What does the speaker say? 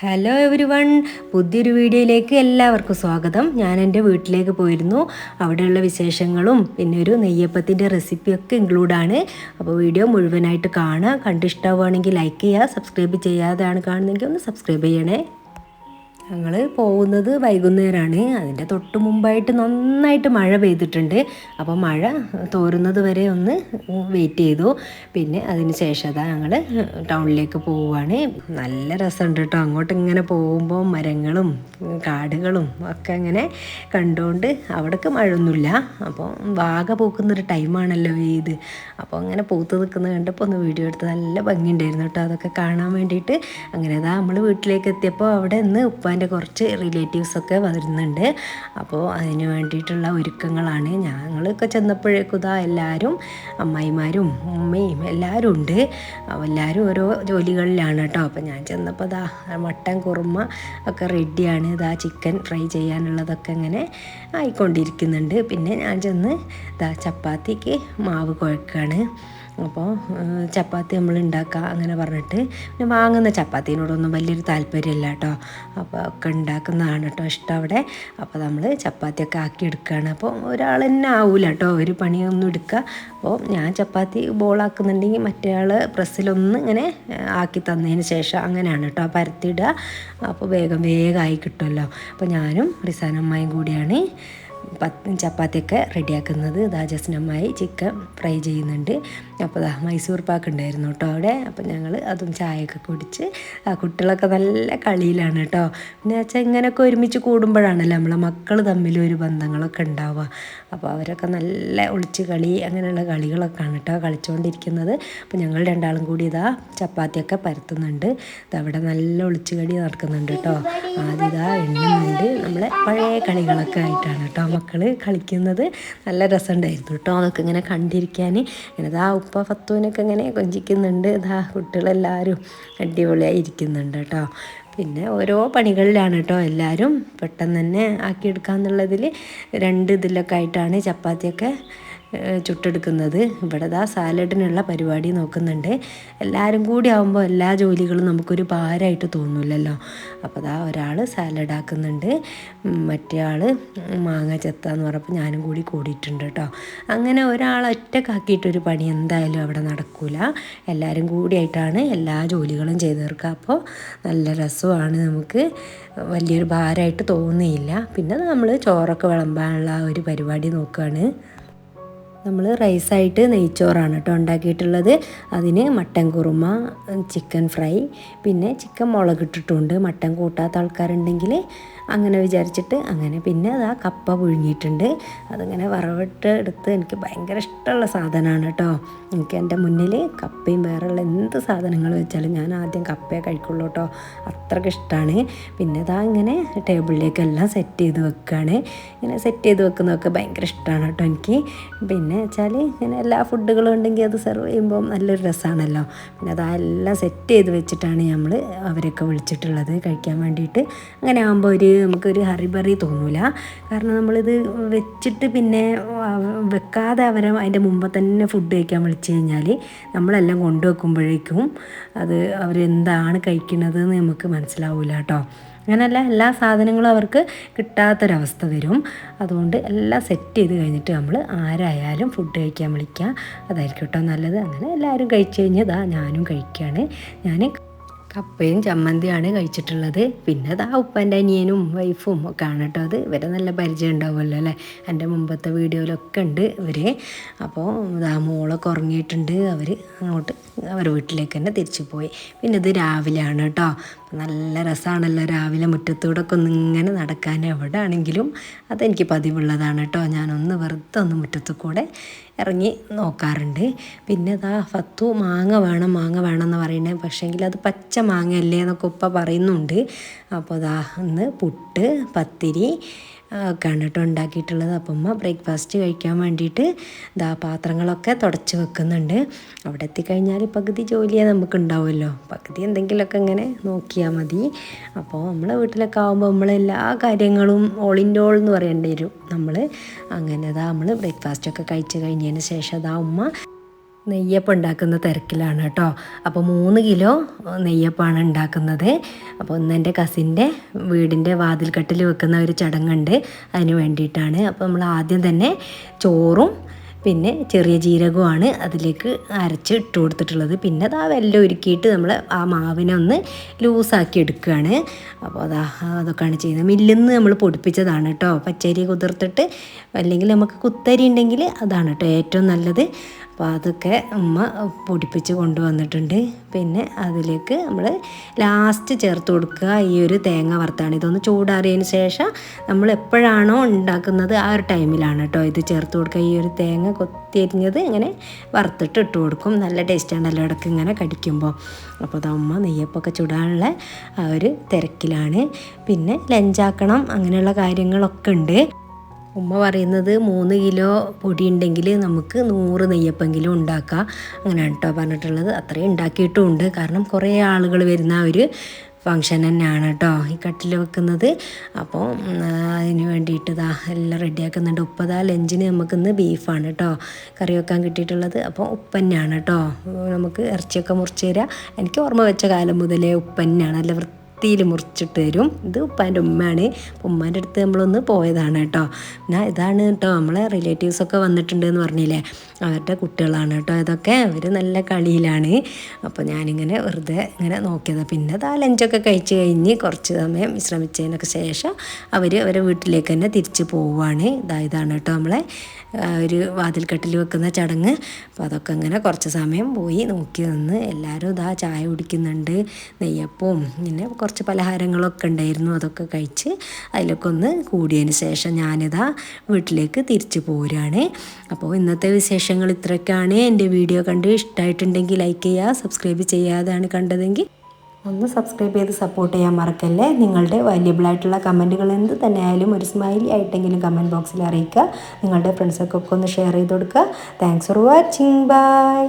Hello every one പുതിയൊരു വീഡിയോയിലേക്ക് എല്ലാവർക്കും സ്വാഗതം. ഞാൻ എന്റെ വീട്ടിലേക്ക് പോയിരുന്നു. അവിടെയുള്ള വിശേഷങ്ങളും പിന്നെ ഒരു നെയ്യപ്പത്തിന്റെ റെസിപ്പിയൊക്കെ ഇൻക്ലൂഡാണ് അപ്പോൾ വീഡിയോ മുഴുവനായിട്ട് കാണുക. കണ്ടിഷ്ടാവുകയാണെങ്കിൽ ലൈക്ക് ചെയ്യുക സബ്സ്ക്രൈബ് ചെയ്യാതെയാണ് കാണുന്നതെങ്കിൽ ഒന്ന് സബ്സ്ക്രൈബ് ചെയ്യണേ. ഞങ്ങൾ പോകുന്നത് വൈകുന്നേരമാണ് അതിന്റെ തൊട്ട് മുമ്പായിട്ട് നന്നായിട്ട് മഴ പെയ്തിട്ടുണ്ട്. അപ്പോൾ മഴ തോരുന്നത് വരെ ഒന്ന് വെയിറ്റ് ചെയ്തു. പിന്നെ അതിന് ശേഷം അതാ ഞങ്ങൾ ടൗണിലേക്ക് പോവുകയാണ് നല്ല രസമുണ്ട് കേട്ടോ. അങ്ങോട്ട് ഇങ്ങനെ പോകുമ്പോൾ മരങ്ങളും കാടുകളും ഒക്കെ അങ്ങനെ കണ്ടുകൊണ്ട് അവിടേക്ക് മഴയൊന്നുമില്ല. അപ്പോൾ വാഗ പൂക്കുന്നൊരു ടൈമാണല്ലോ ഇത്. അപ്പോൾ അങ്ങനെ പൂത്ത് നിൽക്കുന്നത് കണ്ടപ്പോൾ ഒന്ന് വീഡിയോ എടുത്ത് നല്ല ഭംഗിയുണ്ടായിരുന്നു കേട്ടോ. അതൊക്കെ കാണാൻ വേണ്ടിയിട്ട്. അങ്ങനെ അതാ നമ്മൾ വീട്ടിലേക്ക് എത്തിയപ്പോൾ അവിടെ നിന്ന് ഉപ്പാന്റെ കുറച്ച് റിലേറ്റീവ്സൊക്കെ വരുന്നുണ്ട്. അപ്പോൾ അതിന് വേണ്ടിയിട്ടുള്ള ഒരുക്കങ്ങളാണ്. ഞങ്ങളൊക്കെ ചെന്നപ്പോഴേക്കും ഇതാ എല്ലാവരും അമ്മായിമാരും ഉമ്മയും എല്ലാവരും ഉണ്ട്. എല്ലാവരും ഓരോ ജോലികളിലാണ് കേട്ടോ. അപ്പോൾ ഞാൻ ചെന്നപ്പോൾ ഇതാ മട്ടൻ കുറുമ ഒക്കെ റെഡിയാണ് ഇതാ ചിക്കൻ ഫ്രൈ ചെയ്യാനുള്ളതൊക്കെ ഇങ്ങനെ ആയിക്കൊണ്ടിരിക്കുന്നുണ്ട്. പിന്നെ ഞാൻ ചെന്ന് ഇതാ ചപ്പാത്തിക്ക് മാവ് കുഴക്കുകയാണ് അപ്പോൾ ചപ്പാത്തി നമ്മൾ ഉണ്ടാക്കുക അങ്ങനെ പറഞ്ഞിട്ട് പിന്നെ വാങ്ങുന്ന ചപ്പാത്തിനോടൊന്നും വലിയൊരു താല്പര്യമില്ല കേട്ടോ. അപ്പോൾ ഒക്കെ ഉണ്ടാക്കുന്നതാണ് കേട്ടോ ഇഷ്ടം അവിടെ. അപ്പോൾ നമ്മൾ ചപ്പാത്തിയൊക്കെ ആക്കി എടുക്കുകയാണ്. അപ്പോൾ ഒരാൾ തന്നെ ആവില്ല കേട്ടോ. ഒരു പണിയൊന്നും എടുക്കുക അപ്പോൾ ഞാൻ ചപ്പാത്തി ബോളാക്കുന്നുണ്ടെങ്കിൽ മറ്റേ ആൾ പ്രസ്സിലൊന്ന് ഇങ്ങനെ ആക്കി തന്നതിന് ശേഷം അങ്ങനെയാണ് കേട്ടോ പരത്തിയിടുക. അപ്പോൾ വേഗം വേഗമായി കിട്ടുമല്ലോ. അപ്പോൾ ഞാനും റിസാനമ്മയും കൂടിയാണ്. ചപ്പാത്തിയൊക്കെ റെഡിയാക്കുന്നത് ഇതാ ജസ്നമ്മായി ചിക്കൻ ഫ്രൈ ചെയ്യുന്നുണ്ട്. അപ്പോൾ ഇതാ മൈസൂർ പാക്ക് ഉണ്ടായിരുന്നു കേട്ടോ അവിടെ. അപ്പോൾ ഞങ്ങൾ അതും ചായയൊക്കെ കുടിച്ച് ആ കുട്ടികളൊക്കെ നല്ല കളിയിലാണ് കേട്ടോ. പിന്നെ വെച്ചാൽ ഇങ്ങനെയൊക്കെ ഒരുമിച്ച് കൂടുമ്പോഴാണല്ലോ നമ്മളെ മക്കൾ തമ്മിൽ ഒരു ബന്ധങ്ങളൊക്കെ ഉണ്ടാവുക. അപ്പോൾ അവരൊക്കെ നല്ല ഒളിച്ച് കളി അങ്ങനെയുള്ള കളികളൊക്കെയാണ് കേട്ടോ കളിച്ചുകൊണ്ടിരിക്കുന്നത്. അപ്പോൾ ഞങ്ങൾ രണ്ടാളും കൂടി ഇതാ ചപ്പാത്തിയൊക്കെ പരത്തുന്നുണ്ട്. ഇതവിടെ നല്ല ഒളിച്ച് കളി നടക്കുന്നുണ്ട് കേട്ടോ. ആദ്യം ഇതാ എണ്ണുന്നുണ്ട്. നമ്മളെ പഴയ കളികളൊക്കെ ആയിട്ടാണ് കേട്ടോ മക്കൾ കളിക്കുന്നത് നല്ല രസമുണ്ടായിരുന്നു കേട്ടോ. അതൊക്കെ ഇങ്ങനെ കണ്ടിരിക്കാൻ ഇങ്ങനെ ഇതാ ഉപ്പ ഫത്തുവിനൊക്കെ ഇങ്ങനെ കൊഞ്ചിക്കുന്നുണ്ട്. ഇതാ കുട്ടികളെല്ലാവരും അടിപൊളിയായി ഇരിക്കുന്നുണ്ട് കേട്ടോ. പിന്നെ ഓരോ പണികളിലാണ് കേട്ടോ എല്ലാവരും പെട്ടെന്ന് തന്നെ ആക്കിയെടുക്കാന്നുള്ളതിൽ രണ്ട് ഇതിലൊക്കെ ആയിട്ടാണ് ചപ്പാത്തിയൊക്കെ ചുട്ടെടുക്കുന്നത്. ഇവിടെ ദാ സാലഡിനുള്ള പരിപാടി നോക്കുന്നുണ്ട്. എല്ലാവരും കൂടി ആകുമ്പോൾ എല്ലാ ജോലികളും നമുക്കൊരു ഭാരമായിട്ട് തോന്നില്ലല്ലോ അപ്പോൾ ദാ ഒരാൾ സാലഡ് ആക്കുന്നുണ്ട് മറ്റേ ആൾ മാങ്ങ ചെത്താന്ന് പറഞ്ഞപ്പോൾ ഞാനും കൂടി കൂടിയിട്ടുണ്ട് കേട്ടോ അങ്ങനെ ഒരാൾ ഒറ്റക്കാക്കിയിട്ടൊരു പണി എന്തായാലും അവിടെ നടക്കൂല. എല്ലാവരും കൂടിയായിട്ടാണ് എല്ലാ ജോലികളും ചെയ്ത് തീർക്കുക അപ്പോൾ നല്ല രസമാണ് നമുക്ക്. വലിയൊരു ഭാരമായിട്ട് തോന്നിയില്ല പിന്നെ നമ്മൾ ചോറൊക്കെ വിളമ്പാനുള്ള ഒരു പരിപാടി നോക്കുകയാണ് നമ്മൾ റൈസായിട്ട് നെയ്ച്ചോറാണ് കേട്ടോ ഉണ്ടാക്കിയിട്ടുള്ളത്. അതിന് മട്ടൻ കുറുമ ചിക്കൻ ഫ്രൈ പിന്നെ ചിക്കൻ മുളകിട്ടിട്ടുണ്ട്. മട്ടൻ കൂട്ടാത്ത ആൾക്കാരുണ്ടെങ്കിൽ അങ്ങനെ വിചാരിച്ചിട്ട് അങ്ങനെ. പിന്നെ അത് ആ കപ്പ പുഴുങ്ങിയിട്ടുണ്ട്. അതിങ്ങനെ വറവിട്ട് എടുത്ത് എനിക്ക് ഭയങ്കര ഇഷ്ടമുള്ള സാധനമാണ് കേട്ടോ. എനിക്ക് എന്റെ മുന്നിൽ കപ്പയും വേറെയുള്ള എന്ത് സാധനങ്ങൾ വെച്ചാലും ഞാൻ ആദ്യം കപ്പയെ കഴിക്കുള്ളൂ കേട്ടോ. അത്രയ്ക്ക് ഇഷ്ടമാണ്. പിന്നെ ഇതാ ഇങ്ങനെ ടേബിളിലേക്കെല്ലാം സെറ്റ് ചെയ്ത് വെക്കുകയാണ്. ഇങ്ങനെ സെറ്റ് ചെയ്ത് വെക്കുന്നതൊക്കെ ഭയങ്കര ഇഷ്ടമാണ് കേട്ടോ എനിക്ക്. പിന്നെ വെച്ചാൽ ഇങ്ങനെ എല്ലാ ഫുഡുകളും ഉണ്ടെങ്കിൽ അത് സെർവ് ചെയ്യുമ്പോൾ നല്ലൊരു രസമാണല്ലോ പിന്നെ അതെല്ലാം സെറ്റ് ചെയ്ത് വെച്ചിട്ടാണ് നമ്മൾ അവരൊക്കെ വിളിച്ചിട്ടുള്ളത് കഴിക്കാൻ വേണ്ടിയിട്ട്. അങ്ങനെ ആകുമ്പോൾ ഒരു നമുക്കൊരു ഹറിബറി തോന്നൂല. കാരണം നമ്മളിത് വെച്ചിട്ട് പിന്നെ വെക്കാതെ അവരെ അതിന്റെ മുമ്പ് തന്നെ ഫുഡ് കഴിക്കാൻ വിളിച്ചു കഴിഞ്ഞാൽ നമ്മളെല്ലാം കൊണ്ടുവെക്കുമ്പോഴേക്കും അത് അവരെന്താണ് കഴിക്കുന്നത് എന്ന് നമുക്ക് മനസ്സിലാവില്ല കേട്ടോ അങ്ങനെയല്ല എല്ലാ സാധനങ്ങളും അവർക്ക് കിട്ടാത്തൊരവസ്ഥ വരും. അതുകൊണ്ട് എല്ലാം സെറ്റ് ചെയ്ത് കഴിഞ്ഞിട്ട് നമ്മൾ ആരായാലും ഫുഡ് കഴിക്കാൻ വിളിക്കുക അതായിരിക്കും കേട്ടോ നല്ലത്. അങ്ങനെ എല്ലാവരും കഴിച്ചു കഴിഞ്ഞതാ ഞാനും കഴിക്കുകയാണ് ഞാൻ കപ്പയും ചമ്മന്തിയാണ് കഴിച്ചിട്ടുള്ളത്. പിന്നെ അതാ ഉപ്പന്റെ അനിയനും വൈഫും ഒക്കെ ആണ് കേട്ടോ അത്. ഇവരെ നല്ല പരിചയം ഉണ്ടാവുമല്ലോ അല്ലേ? എന്റെ മുമ്പത്തെ വീഡിയോയിലൊക്കെ ഉണ്ട് ഇവർ അപ്പോൾ ആ മോളൊക്കെ ഉറങ്ങിയിട്ടുണ്ട്. അവർ അങ്ങോട്ട് അവരുടെ വീട്ടിലേക്ക് തന്നെ തിരിച്ചു പോയി. പിന്നെ ഇത് രാവിലെയാണ് കേട്ടോ. നല്ല രസമാണല്ലോ രാവിലെ മുറ്റത്തൂടെ ഒക്കെ ഒന്ന് ഇങ്ങനെ നടക്കാൻ. എവിടെ ആണെങ്കിലും അതെനിക്ക് പതിവുള്ളതാണ് കേട്ടോ. ഞാനൊന്ന് വെറുതെ ഒന്ന് മുറ്റത്തു കൂടെ ഇറങ്ങി നോക്കാറുണ്ട്. പിന്നെ ഇതാ ഫത്തു മാങ്ങ വേണം മാങ്ങ വേണം എന്ന് പറയുന്നത്. പക്ഷേങ്കിൽ അത് പച്ച മാങ്ങ അല്ലേ എന്നൊക്കെ ഉപ്പ പറയുന്നുണ്ട്. അപ്പോൾ ഇതാ ഒന്ന് പുട്ട് പത്തിരി ഒക്കെയാണ് കേട്ടോ ഉണ്ടാക്കിയിട്ടുള്ളത്. അപ്പം അമ്മ ബ്രേക്ക്ഫാസ്റ്റ് കഴിക്കാൻ വേണ്ടിയിട്ട് ഇതാ പാത്രങ്ങളൊക്കെ തുടച്ച് വെക്കുന്നുണ്ട്. അവിടെ എത്തിക്കഴിഞ്ഞാൽ പകുതി ജോലിയെ നമുക്ക് ഉണ്ടാവുമല്ലോ പകുതി എന്തെങ്കിലുമൊക്കെ ഇങ്ങനെ നോക്കിയാൽ മതി. അപ്പോൾ നമ്മളെ വീട്ടിലൊക്കെ ആകുമ്പോൾ നമ്മൾ എല്ലാ കാര്യങ്ങളും ഓളിന്റെ ഓൾ എന്ന് പറയേണ്ടി വരും. നമ്മൾ അങ്ങനെ അതാ നമ്മൾ ബ്രേക്ക്ഫാസ്റ്റൊക്കെ കഴിച്ച് കഴിഞ്ഞതിന് ശേഷം അതാ ഉമ്മ നെയ്യപ്പം ഉണ്ടാക്കുന്ന തിരക്കിലാണ് കേട്ടോ. അപ്പോൾ മൂന്ന് കിലോ നെയ്യപ്പമാണ് ഉണ്ടാക്കുന്നത്. അപ്പോൾ ഒന്ന് എന്റെ കസിന്റെ വീടിന്റെ വാതിൽക്കട്ടിൽ വെക്കുന്ന ഒരു ചടങ്ങുണ്ട്. അതിന് വേണ്ടിയിട്ടാണ്. അപ്പോൾ നമ്മൾ ആദ്യം തന്നെ ചോറും പിന്നെ ചെറിയ ജീരകമാണ് അതിലേക്ക് അരച്ച് ഇട്ട് കൊടുത്തിട്ടുള്ളത്. പിന്നെ അത് ആ വെല്ലം ഒരുക്കിയിട്ട് നമ്മൾ ആ മാവിനെ ഒന്ന് ലൂസാക്കി എടുക്കുകയാണ്. അപ്പോൾ അതാ അതൊക്കെയാണ് ചെയ്യുന്നത്. മില്ലിൽ നിന്ന് നമ്മൾ പൊടിപ്പിച്ചതാണ് കേട്ടോ. പച്ചരി കുതിർത്തിട്ട് അല്ലെങ്കിൽ നമുക്ക് കുത്തരി ഉണ്ടെങ്കിൽ അതാണ് കേട്ടോ ഏറ്റവും നല്ലത്. അപ്പോൾ അതൊക്കെ അമ്മ പൊടിപ്പിച്ച് കൊണ്ടുവന്നിട്ടുണ്ട്. പിന്നെ അതിലേക്ക് നമ്മൾ ലാസ്റ്റ് ചേർത്ത് കൊടുക്കുക ഈ ഒരു തേങ്ങ വറുത്താണ്. ഇതൊന്ന് ചൂടാറിയതിന് ശേഷം നമ്മൾ എപ്പോഴാണോ ഉണ്ടാക്കുന്നത് ആ ഒരു ടൈമിലാണ് കേട്ടോ ഇത് ചേർത്ത് കൊടുക്കുക. ഈ ഒരു തേങ്ങ കൊത്തിയരിഞ്ഞത് ഇങ്ങനെ വറുത്തിട്ട് ഇട്ട് കൊടുക്കും. നല്ല ടേസ്റ്റാണല്ലോ ഇടയ്ക്ക് ഇങ്ങനെ കടിക്കുമ്പോൾ. അപ്പോൾ അമ്മ ഉമ്മ നെയ്യപ്പൊക്കെ ചുടാനുള്ള ആ ഒരു തിരക്കിലാണ്. പിന്നെ ലഞ്ചാക്കണം അങ്ങനെയുള്ള കാര്യങ്ങളൊക്കെ ഉണ്ട്. ഉമ്മ പറയുന്നത് മൂന്ന് കിലോ പൊടി ഉണ്ടെങ്കിൽ നമുക്ക് നൂറ് നെയ്യപ്പെങ്കിലും ഉണ്ടാക്കാം. അങ്ങനെയാണ് കേട്ടോ പറഞ്ഞിട്ടുള്ളത്. അത്രയും ഉണ്ടാക്കിയിട്ടും ഉണ്ട് കാരണം കുറേ ആളുകൾ വരുന്ന ഒരു ഫങ്ഷൻ തന്നെയാണ് കേട്ടോ ഈ കട്ടിൽ വെക്കുന്നത്. അപ്പോൾ അതിന് വേണ്ടിയിട്ട് ഇതാ എല്ലാം റെഡിയാക്കുന്നുണ്ട്. ഉപ്പതാ ലഞ്ചിന് നമുക്കിന്ന് ബീഫാണ് കേട്ടോ കറി വെക്കാൻ കിട്ടിയിട്ടുള്ളത്. അപ്പോൾ ഉപ്പ് തന്നെയാണ് കേട്ടോ നമുക്ക് ഇറച്ചിയൊക്കെ മുറിച്ച് തരാം. എനിക്ക് ഓർമ്മ വെച്ച കാലം മുതലേ ഉപ്പ് തന്നെയാണ്. നല്ല വൃത്തിയിൽ മുറിച്ചിട്ട് തരും. ഇത് ഉപ്പാന്റെ ഉമ്മയാണ് ഉമ്മാന്റെ അടുത്ത് നമ്മളൊന്ന് പോയതാണ് കേട്ടോ. ഞാൻ ഇതാണ് കേട്ടോ. നമ്മളെ റിലേറ്റീവ്സൊക്കെ വന്നിട്ടുണ്ട് എന്ന് പറഞ്ഞില്ലേ? അവരുടെ കുട്ടികളാണ് കേട്ടോ. ഇതൊക്കെ അവർ നല്ല കളിയിലാണ്. അപ്പോൾ ഞാനിങ്ങനെ വെറുതെ ഇങ്ങനെ നോക്കിയത്. പിന്നെ അത് ആ ലഞ്ചൊക്കെ കഴിച്ച് കഴിഞ്ഞ് കുറച്ച് സമയം വിശ്രമിച്ചതിനൊക്കെ ശേഷം അവർ അവരെ വീട്ടിലേക്ക് തന്നെ തിരിച്ച് പോവുകയാണ് ഇതാ ഇതാണ് കേട്ടോ നമ്മളെ ഒരു വാതിൽക്കെട്ടിൽ വെക്കുന്ന ചടങ്ങ്. അപ്പോൾ അതൊക്കെ ഇങ്ങനെ കുറച്ച് സമയം പോയി നോക്കി നിന്ന് എല്ലാവരും ഇതാ ചായ കുടിക്കുന്നുണ്ട്. നെയ്യപ്പവും പിന്നെ കുറച്ച് പലഹാരങ്ങളൊക്കെ ഉണ്ടായിരുന്നു അതൊക്കെ കഴിച്ച് അതിലൊക്കെ ഒന്ന് കൂടിയതിന് ശേഷം ഞാനിതാ വീട്ടിലേക്ക് തിരിച്ചു പോരുകയാണ് അപ്പോൾ ഇന്നത്തെ വിശേഷങ്ങൾ ഇത്രയൊക്കെയാണ്. എന്റെ വീഡിയോ കണ്ട് ഇഷ്ടമായിട്ടുണ്ടെങ്കിൽ ലൈക്ക് ചെയ്യുക സബ്സ്ക്രൈബ് ചെയ്യാതാണ് കണ്ടതെങ്കിൽ ഒന്ന് സബ്സ്ക്രൈബ് ചെയ്ത് സപ്പോർട്ട് ചെയ്യാൻ മറക്കല്ലേ. നിങ്ങളുടെ വാല്യബിൾ ആയിട്ടുള്ള കമന്റുകൾ എന്ത് തന്നെ ആയാലും ഒരു സ്മൈലി ആയിട്ടെങ്കിലും കമന്റ് ബോക്സിൽ അറിയിക്കുക. നിങ്ങളുടെ ഫ്രണ്ട്സൊക്കെ ഒന്ന് ഷെയർ ചെയ്ത് കൊടുക്കുക. Thanks for watching bye